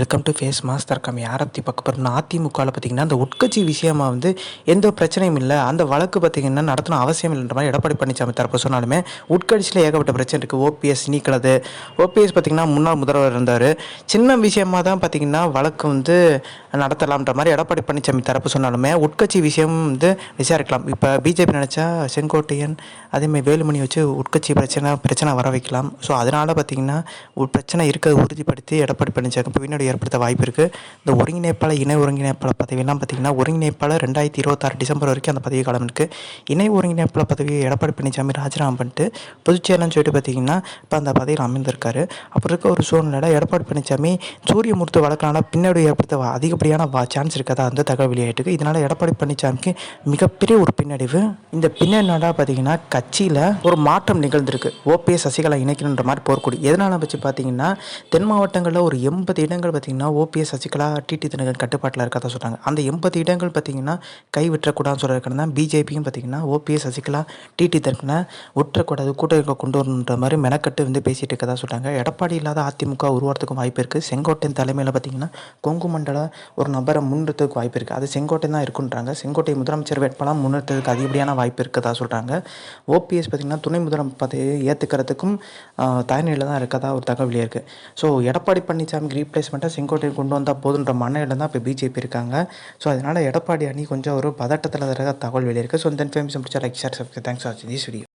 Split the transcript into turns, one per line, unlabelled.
Welcome to face master தர்க்கம் யாரை பற்றி பார்க்க போகிறோம்னா அதிமுகவில் பார்த்தீங்கன்னா அந்த உட்கட்சி விஷயமா வந்து எந்த பிரச்சனையும் இல்லை. அந்த வழக்கு பார்த்தீங்கன்னா நடத்தணும் அவசியம் இல்லைன்ற மாதிரி எடப்பாடி பழனிசாமி தரப்பு சொன்னாலுமே உட்கட்சியில் ஏகப்பட்ட பிரச்சனை இருக்குது ஓபிஎஸ் நீக்கிறது ஓபிஎஸ் பார்த்தீங்கன்னா முன்னாள் முதல்வர் இருந்தார். சின்ன விஷயமா தான் பார்த்தீங்கன்னா வழக்கு வந்து நடத்தலாம்ன்ற மாதிரி எடப்பாடி பழனிசாமி தரப்பு சொன்னாலுமே உட்கட்சி விஷயம் வந்து விசாரிக்கலாம். இப்போ பிஜேபி நினச்சா செங்கோட்டையன் அதேமாதிரி வேலுமணி வச்சு உட்கட்சி பிரச்சனை பிரச்சனை வர வைக்கலாம். ஸோ அதனால் பார்த்தீங்கன்னா ஒரு பிரச்சனை இருக்கிறத உறுதிப்படுத்தி எடப்பாடி பழனிசாமி பின்னாடி ஏற்படுத்த வாய்ப்பு இருக்குது இந்த ஒருங்கிணைப்பாளர் இணை ஒருங்கிணைப்பாளர் பதவியெல்லாம் பார்த்திங்கன்னா ஒருங்கிணைப்பாளர் ரெண்டாயிரத்தி இருபத்தாறு டிசம்பர் வரைக்கும் அந்த பதவி காலம் இருக்குது இணை ஒருங்கிணைப்பாளர் பதவியை எடப்பாடி பழனிசாமி ராஜினாமா பண்ணிட்டு பொதுச்செயலன்னு சொல்லிட்டு பார்த்திங்கன்னா இப்போ அந்த பதவியில் அமைந்திருக்காரு. அப்புறம் இருக்க ஒரு சூழ்நிலை எடப்பாடி பழனிசாமி சூரியமூர்த்தி வழக்கான பின்னாடி ஏற்படுத்த அதிகப்படி அப்படியான வா சான்ஸ் இருக்கதா அந்த தகவல் வெளியாயிட்டு இதனால் எடப்பாடி பழனிசாமிக்கு மிகப்பெரிய ஒரு பின்னடைவு. இந்த பின்னடா பார்த்தீங்கன்னா கட்சியில் ஒரு மாற்றம் நிகழ்ந்திருக்கு. ஓபிஎஸ் சசிகலா இணைக்கணுன்ற மாதிரி போர்க்குடி. எதனால் வச்சு பார்த்தீங்கன்னா தென் மாவட்டங்களில் ஒரு எண்பது இடங்கள் பார்த்தீங்கன்னா ஓபிஎஸ் சசிகலா டிடி தினகரன் கட்டுப்பாட்டில் இருக்கதா சொல்கிறாங்க அந்த எண்பது இடங்கள் பார்த்தீங்கன்னா கை விட்டுறக்கூடாதுன்னு சொல்கிறதுக்கு தான் பிஜேபியும் பார்த்தீங்கன்னா ஓபிஎஸ் சசிகலா டிடி தினகரனை விட்டுறக்கூடாது கூட்டத்தில் கொண்டு வரணுன்ற மாதிரி மெனக்கட்டு வந்து பேசிகிட்டு இருக்கதா சொல்கிறாங்க எடப்பாடி இல்லாத அதிமுக உருவாரத்துக்கும் வாய்ப்பு இருக்குது செங்கோட்டையன் தலைமையில் பார்த்தீங்கன்னா கொங்கு மண்டல ஒரு நபரை முன்னிறுத்ததுக்கு வாய்ப்பு இருக்குது அது செங்கோட்டை தான் இருக்குன்றாங்க. செங்கோட்டை முதலமைச்சர் வேட்பாளர் முன்னிறுத்ததுக்கு அதிகப்படியான வாய்ப்பு இருக்கதா சொல்கிறாங்க ஓபிஎஸ் பார்த்திங்கன்னா துணை முதலமைச்சர் பதவியை ஏற்றுக்கிறதுக்கும் தயநிலையில் தான் இருக்கதா ஒரு தகவல் இருக்குது ஸோ எடப்பாடி பழனிசாமிக்கு ரீப்ளேஸ்மெண்ட்டாக செங்கோட்டையை கொண்டு வந்தால் போதுன்ற மனநிலை தான் இப்போ பிஜேபி இருக்காங்க. ஸோ அதனால் எடப்பாடி அணி கொஞ்சம் ஒரு பதட்டத்தில் இருக்க தகவல் வெளியிருக்கு. ஸோ இந்த இன்ஃபர்மேஷன் பிடிச்சா like share subscribe thanks for வாட்சிங் திஸ் வீடியோ